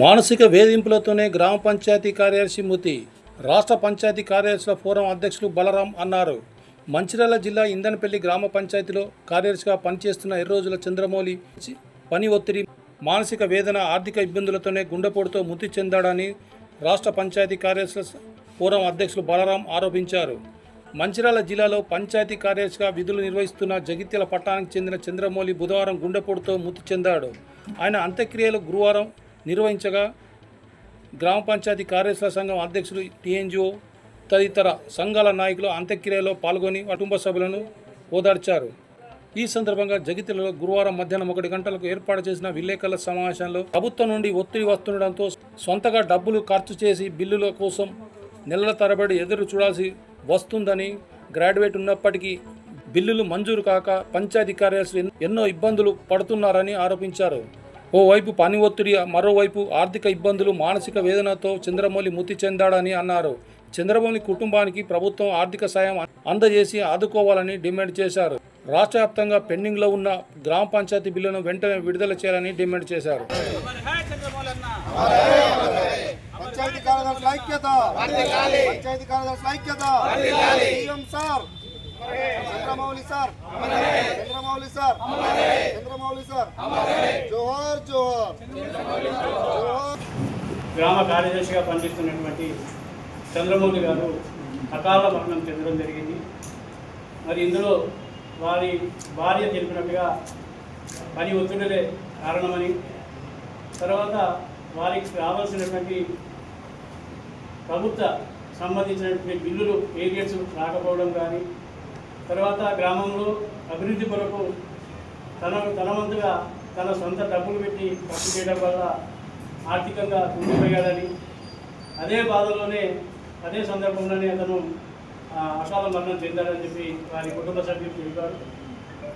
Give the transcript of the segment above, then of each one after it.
మానసిక వేధింపులతోనే గ్రామ పంచాయతీ కార్యదర్శి మృతి రాష్ట్ర పంచాయతీ కార్యదర్శుల ఫోరం అధ్యక్షులు బలరాం అన్నారు. మంచిర్యాల జిల్లా ఇందనపల్లి గ్రామ పంచాయతీలో కార్యదర్శిగా పనిచేస్తున్న రోజుల చంద్రమౌళి పని ఒత్తిడి మానసిక వేదన ఆర్థిక ఇబ్బందులతోనే గుండెపోటుతో మృతి చెందాడని రాష్ట్ర పంచాయతీ కార్యదర్శుల ఫోరం అధ్యక్షులు బలరాం ఆరోపించారు. మంచిర్యాల జిల్లాలో పంచాయతీ కార్యదర్శిగా విధులు నిర్వహిస్తున్న జగిత్యాల పట్టణానికి చెందిన చంద్రమౌళి బుధవారం గుండెపోటుతో మృతి చెందాడు. ఆయన అంత్యక్రియలు గురువారం నిర్వహించగా గ్రామ పంచాయతీ కార్యదర్శుల సంఘం అధ్యక్షులు టీఎన్జిఓ తదితర సంఘాల నాయకులు అంత్యక్రియలో పాల్గొని కుటుంబ సభ్యులను ఓదార్చారు. ఈ సందర్భంగా జగిత్యాలలో గురువారం మధ్యాహ్నం ఒకటి గంటలకు ఏర్పాటు చేసిన విలేకరుల సమావేశంలో ప్రభుత్వం నుండి ఒత్తిడి వస్తుండడంతో సొంతగా డబ్బులు ఖర్చు చేసి బిల్లుల కోసం నెలల తరబడి ఎదురు చూడాల్సి వస్తుందని గ్రాడ్యుయేట్ ఉన్నప్పటికీ బిల్లులు మంజూరు కాక పంచాయతీ కార్యదర్శులు ఎన్నో ఇబ్బందులు పడుతున్నారని ఆరోపించారు. ఓవైపు పని ఒత్తిడి మరోవైపు ఆర్థిక ఇబ్బందులు మానసిక వేదనతో చంద్రమౌళి మృతి చెందాడని అన్నారు. చంద్రమౌళి కుటుంబానికి ప్రభుత్వం ఆర్థిక సాయం అందజేసి ఆదుకోవాలని డిమాండ్ చేశారు. రాష్ట్ర వ్యాప్తంగా పెండింగ్లో ఉన్న గ్రామ పంచాయతీ బిల్లును వెంటనే విడుదల చేయాలని డిమాండ్ చేశారు. పంచాయతీ కార్యదర్శుల ఐక్యత. పంచాయతీ కార్యదర్శుల ఐక్యత. Chandramouli sir. Chandramouli sir. Chandramouli sir. జోహార్ జోహార్. గ్రామ కార్యదర్శిగా పనిచేస్తున్నటువంటి చంద్రమౌళి గారు అకాల మరణం చెందడం జరిగింది. మరి ఇందులో వారి భార్య తెలిపినట్టుగా పని ఒత్తిడిలే కారణమని తర్వాత వారికి రావాల్సినటువంటి ప్రభుత్వ సంబంధించినటువంటి బిల్లులు ఏరియర్స్ రాకపోవడం కానీ తర్వాత గ్రామంలో అభివృద్ధి కొరకు తన తనవంతుగా తన సొంత డబ్బులు పెట్టి ఖర్చు చేయడం వల్ల ఆర్థికంగా కుంగిపోయాడని అదే బాధలోనే అదే సందర్భంలోనే అతను అకాల మరణం చెందాడని చెప్పి వారి కుటుంబ సభ్యులు తెలిపారు.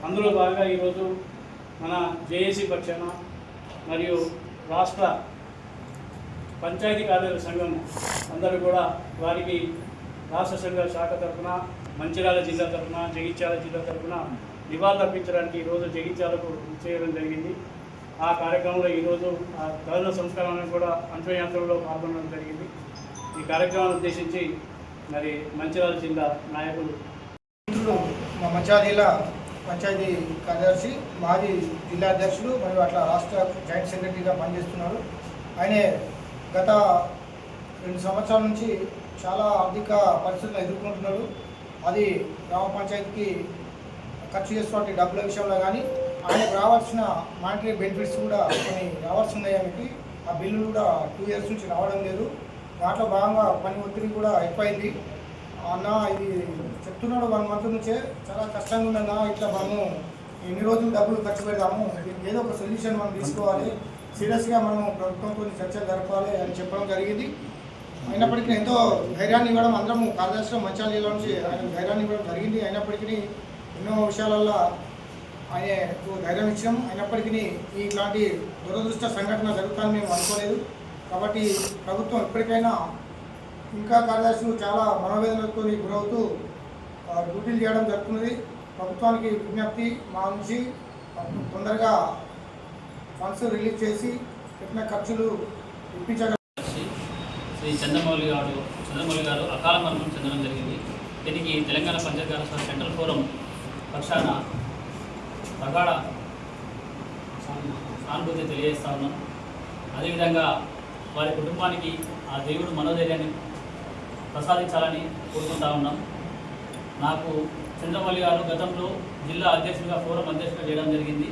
అందులో భాగంగా ఈరోజు మన జేఏసీ పక్షాన మరియు రాష్ట్ర పంచాయతీ కార్యాలయ సంఘం అందరూ కూడా వారికి రాష్ట్ర సంఘ శాఖ తరఫున మంచిర్యాల జిల్లా తరఫున జగిత్యాల జిల్లా తరఫున నివాళులర్పించడానికి ఈరోజు జగిత్యాలకు చేయడం జరిగింది. ఆ కార్యక్రమంలో ఈరోజు ఆ దహన సంస్కారాన్ని కూడా అంత్యయాత్రలో పాల్గొనడం జరిగింది. ఈ కార్యక్రమాన్ని ఉద్దేశించి మరి మంచిర్యాల జిల్లా నాయకులు మా మంచిర్యాల జిల్లా పంచాయతీ కార్యదర్శి మాజీ జిల్లా అధ్యక్షులు మరియు అట్లా రాష్ట్ర జాయింట్ సెక్రటరీగా పనిచేస్తున్నారు. ఆయనే గత రెండు సంవత్సరాల నుంచి చాలా ఆర్థిక పరిస్థితులు ఎదుర్కొంటున్నారు అది గ్రామ పంచాయతీకి ఖర్చు చేస్తున్నటువంటి డబ్బుల విషయంలో కానీ ఆయనకు రావాల్సిన మానిటరీ బెనిఫిట్స్ కూడా కొన్ని రావాల్సి ఉన్నాయి ఆయనకి. ఆ బిల్లులు కూడా టూ ఇయర్స్ నుంచి రావడం లేదు. దాంట్లో భాగంగా పని ఒత్తిడి కూడా ఎక్కువైంది. అన్న ఇది చెప్తున్నాడు వన్ మంత్ నుంచే చాలా కష్టంగా ఉందన్న ఇట్లా మనము ఎన్ని రోజులు డబ్బులు ఖర్చు పెడదాము ఏదో ఒక సొల్యూషన్ మనం తీసుకోవాలి. సీరియస్గా మనం ప్రభుత్వంతో చర్చలు జరపాలి అని చెప్పడం జరిగింది. అయినప్పటికీ ఎంతో ధైర్యాన్ని ఇవ్వడం అందరము కార్యదర్శిలో మంచాల జిల్లా నుంచి ఆయన ధైర్యాన్ని ఇవ్వడం జరిగింది. అయినప్పటికీ ఎన్నో విషయాలలో ఆయన ధైర్యం ఇచ్చాం అయినప్పటికీ ఇట్లాంటి దురదృష్ట సంఘటన జరుగుతుందని మేము అనుకోలేదు. కాబట్టి ప్రభుత్వం ఎప్పటికైనా ఇంకా కార్యదర్శులు చాలా మనోవేదనతో గురవుతూ డ్యూటీలు చేయడం జరుగుతున్నది. ప్రభుత్వానికి విజ్ఞప్తి మా నుంచి తొందరగా ఫండ్స్ రిలీజ్ చేసి పెట్టిన ఖర్చులు ఇప్పించగల శ్రీ చంద్రమౌళి గారు చంద్రమౌళి గారు అకాల మరణం చెందడం జరిగింది. దీనికి తెలంగాణ పంచాయతీ సెంట్రల్ ఫోరం పక్షాన ప్రగాఢ సానుభూతి తెలియజేస్తా ఉన్నాం. అదేవిధంగా వారి కుటుంబానికి ఆ దేవుడు మనోధైర్యాన్ని ప్రసాదించాలని కోరుకుంటా ఉన్నాం. నాకు చంద్రమౌళి గారు గతంలో జిల్లా అధ్యక్షుడిగా ఫోరం అధ్యక్షుడిగా చేయడం జరిగింది.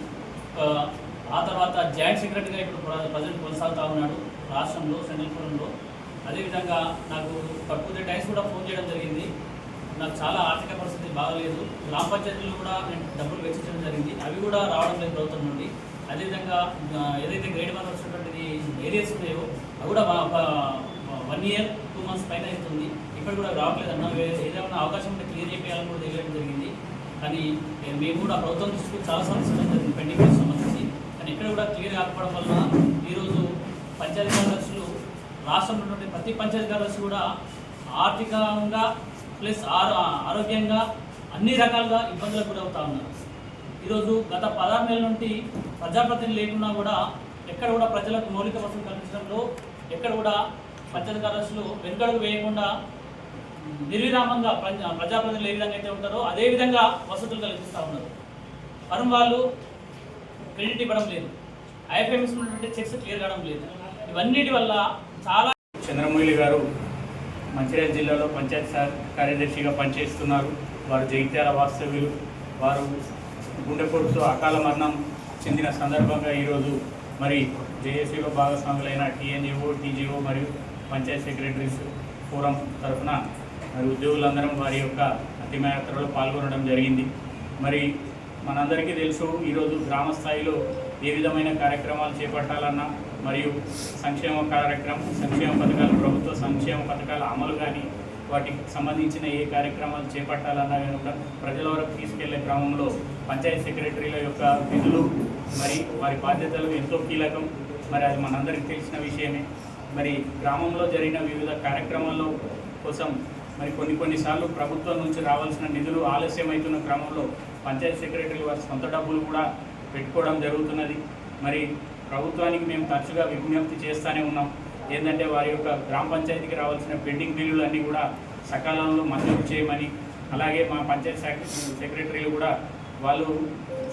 ఆ, తర్వాత జాయింట్ సెక్రటరీగా ఇప్పుడు ప్రజెంట్ కొనసాగుతూ ఉన్నాడు రాష్ట్రంలో సెంట్రల్ ఫోరంలో. అదేవిధంగా నాకు తక్కువ టైమ్స్ కూడా ఫోన్ చేయడం జరిగింది. నాకు చాలా ఆర్థిక పరిస్థితి బాగలేదు. గ్రామ పంచాయతీలు కూడా నేను డబ్బులు వెచ్చించడం జరిగింది. అవి కూడా రావడం లేదు ప్రభుత్వం నుండి. అదేవిధంగా ఏదైతే గ్రేడ్ వన్ వచ్చినటువంటిది ఏరియాస్ ఉన్నాయో అవి కూడా వన్ ఇయర్ టూ మంత్స్ పైన అవుతుంది. ఇప్పుడు కూడా రావట్లేదు అన్న వే- ఏదైనా అవకాశం ఉంటే క్లియర్ చేయాలని కూడా తెలియడం జరిగింది. కానీ మేము కూడా ప్రభుత్వం దృష్టికి చాలా సమస్యలు జరిగింది పెండింగ్ సంబంధించి. కానీ ఇక్కడ కూడా క్లియర్ కాకపోవడం వలన ఈరోజు పంచాయతీ కార్యదర్శులు రాష్ట్రంలో ఉన్నటువంటి ప్రతి పంచాయతీ కార్యదర్శి కూడా ఆర్థికంగా ప్లస్ ఆరో ఆరోగ్యంగా అన్ని రకాలుగా ఇబ్బందులకు గురవుతా ఉన్నారు. ఈరోజు గత పదహారు నెలల నుండి ప్రజాప్రతినిధులు లేకున్నా కూడా ఎక్కడ కూడా ప్రజలకు మౌలిక వసతులు కల్పించడంలో ఎక్కడ కూడా పంచాయతీ కార్యదర్శులు వెనుకడుగు వేయకుండా నిర్విరామంగా ప్రజాప్రతినిధులు ఏ విధంగా అయితే ఉంటారో అదేవిధంగా వసతులు కల్పిస్తూ ఉన్నారు. పరం వాళ్ళు క్రెడిట్ ఇవ్వడం లేదు. ఐఎఫ్ఎంఎస్ ఉన్నటువంటి చెక్స్ క్లియర్ కావడం లేదు. ఇవన్నిటి వల్ల చాలా చంద్రమౌళి గారు మంచిర్యాల జిల్లాలో పంచాయత్ కార్యదర్శిగా పనిచేస్తున్నారు. వారు జగిత్యాల వాస్తవ్యులు. వారు గుండెపోటుతో అకాల మరణం చెందిన సందర్భంగా ఈరోజు మరి జేఏసీలో భాగస్వాములైన టీఎన్జిఓ టీజీఓ మరియు పంచాయత్ సెక్రటరీస్ ఫోరం తరఫున మరి ఉద్యోగులందరం వారి యొక్క అంతిమయాత్రలో పాల్గొనడం జరిగింది. మరి మనందరికీ తెలుసు ఈరోజు గ్రామ స్థాయిలో ఏ విధమైన కార్యక్రమాలు చేపట్టాలన్నా మరియు సంక్షేమ కార్యక్రమం సంక్షేమ పథకాలు ప్రభుత్వ సంక్షేమ పథకాల అమలు కానీ వాటికి సంబంధించిన ఏ కార్యక్రమాలు చేపట్టాలన్నా కానీ కూడా ప్రజల వరకు తీసుకెళ్ళే క్రమంలో పంచాయతీ సెక్రటరీల యొక్క విధులు మరి వారి బాధ్యతలు ఎంతో కీలకం. మరి అది మనందరికీ తెలిసిన విషయమే. మరి గ్రామంలో జరిగిన వివిధ కార్యక్రమాల్లో కోసం మరి కొన్ని కొన్నిసార్లు ప్రభుత్వం నుంచి రావాల్సిన నిధులు ఆలస్యమవుతున్న క్రమంలో పంచాయతీ సెక్రటరీ వారి సొంత డబ్బులు కూడా పెట్టుకోవడం జరుగుతున్నది. మరి ప్రభుత్వానికి మేము తరచుగా విజ్ఞప్తి చేస్తూనే ఉన్నాం. ఏంటంటే వారి యొక్క గ్రామ పంచాయతీకి రావాల్సిన పెండింగ్ బిల్లులు అన్నీ కూడా సకాలంలో మంజూరు చేయమని అలాగే మా పంచాయతీ సెక్ర- సెక్రటరీలు కూడా వాళ్ళు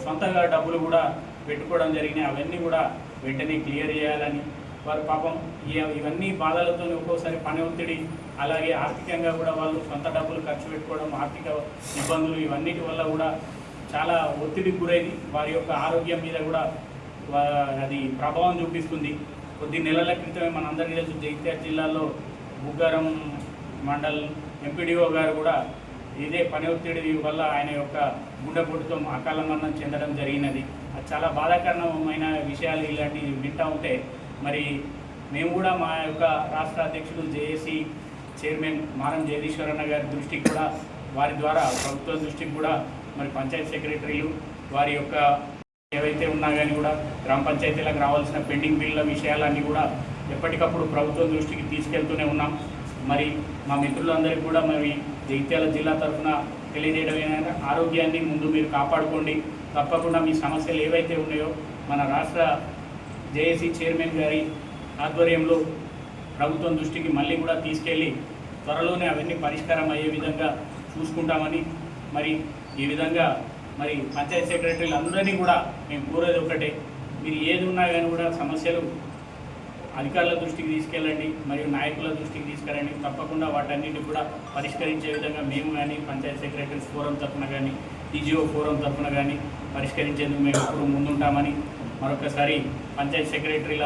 సొంతంగా డబ్బులు కూడా పెట్టుకోవడం జరిగినాయి అవన్నీ కూడా వెంటనే క్లియర్ చేయాలని వారు పాపం ఇవన్నీ బాధలతో ఒక్కోసారి పని ఒత్తిడి అలాగే ఆర్థికంగా కూడా వాళ్ళు సొంత డబ్బులు ఖర్చు పెట్టుకోవడం ఆర్థిక ఇబ్బందులు ఇవన్నిటి వల్ల కూడా చాలా ఒత్తిడికి గురైంది. వారి యొక్క ఆరోగ్యం మీద కూడా అది ప్రభావం చూపిస్తుంది. కొద్ది నెలల క్రితమే మనందరికీ తెలుసు జగిత్యాల జిల్లాలో బుగ్గారం మండల్ ఎంపీడీఓ గారు కూడా ఇదే పని ఒత్తిడి వల్ల ఆయన యొక్క గుండెపోటుతో అకాల మరణం చెందడం జరిగినది. అది చాలా బాధాకరమైన విషయాలు ఇలాంటివి వింటూ ఉంటే మరి మేము కూడా మా యొక్క రాష్ట్ర అధ్యక్షుడు జేఏసీ చైర్మన్ మారం జగదీశ్వరన్న గారి దృష్టికి కూడా వారి ద్వారా ప్రభుత్వ దృష్టికి కూడా మరి పంచాయత్ సెక్రటరీలు వారి యొక్క ఏవైతే ఉన్నా కానీ కూడా గ్రామ పంచాయతీలకు రావాల్సిన పెండింగ్ బిల్ల విషయాలన్నీ కూడా ఎప్పటికప్పుడు ప్రభుత్వం దృష్టికి తీసుకెళ్తూనే ఉన్నాం. మరి మా మిత్రులందరికీ కూడా మరి జగిత్యాల జిల్లా తరఫున తెలియజేయడం ఏంటంటే ఆరోగ్యాన్ని ముందు మీరు కాపాడుకోండి. తప్పకుండా మీ సమస్యలు ఏవైతే ఉన్నాయో మన రాష్ట్ర జేఏసీ చైర్మన్ గారి ఆధ్వర్యంలో ప్రభుత్వం దృష్టికి మళ్ళీ కూడా తీసుకెళ్ళి త్వరలోనే అవన్నీ పరిష్కారం అయ్యే విధంగా చూసుకుంటామని మరి ఈ విధంగా మరి పంచాయత్ సెక్రటరీలు అందరినీ కూడా మేము కోరేది ఒకటే మీరు ఏది ఉన్నా కానీ కూడా సమస్యలు అధికారుల దృష్టికి తీసుకెళ్ళండి మరియు నాయకుల దృష్టికి తీసుకెళ్ళండి తప్పకుండా వాటన్నిటిని కూడా పరిష్కరించే విధంగా మేము కానీ పంచాయత్ సెక్రటరీస్ ఫోరం తరఫున కానీ టీజీఓ ఫోరం తరఫున కానీ పరిష్కరించేందుకు మేము ఎప్పుడు ముందుంటామని మరొకసారి పంచాయత్ సెక్రటరీల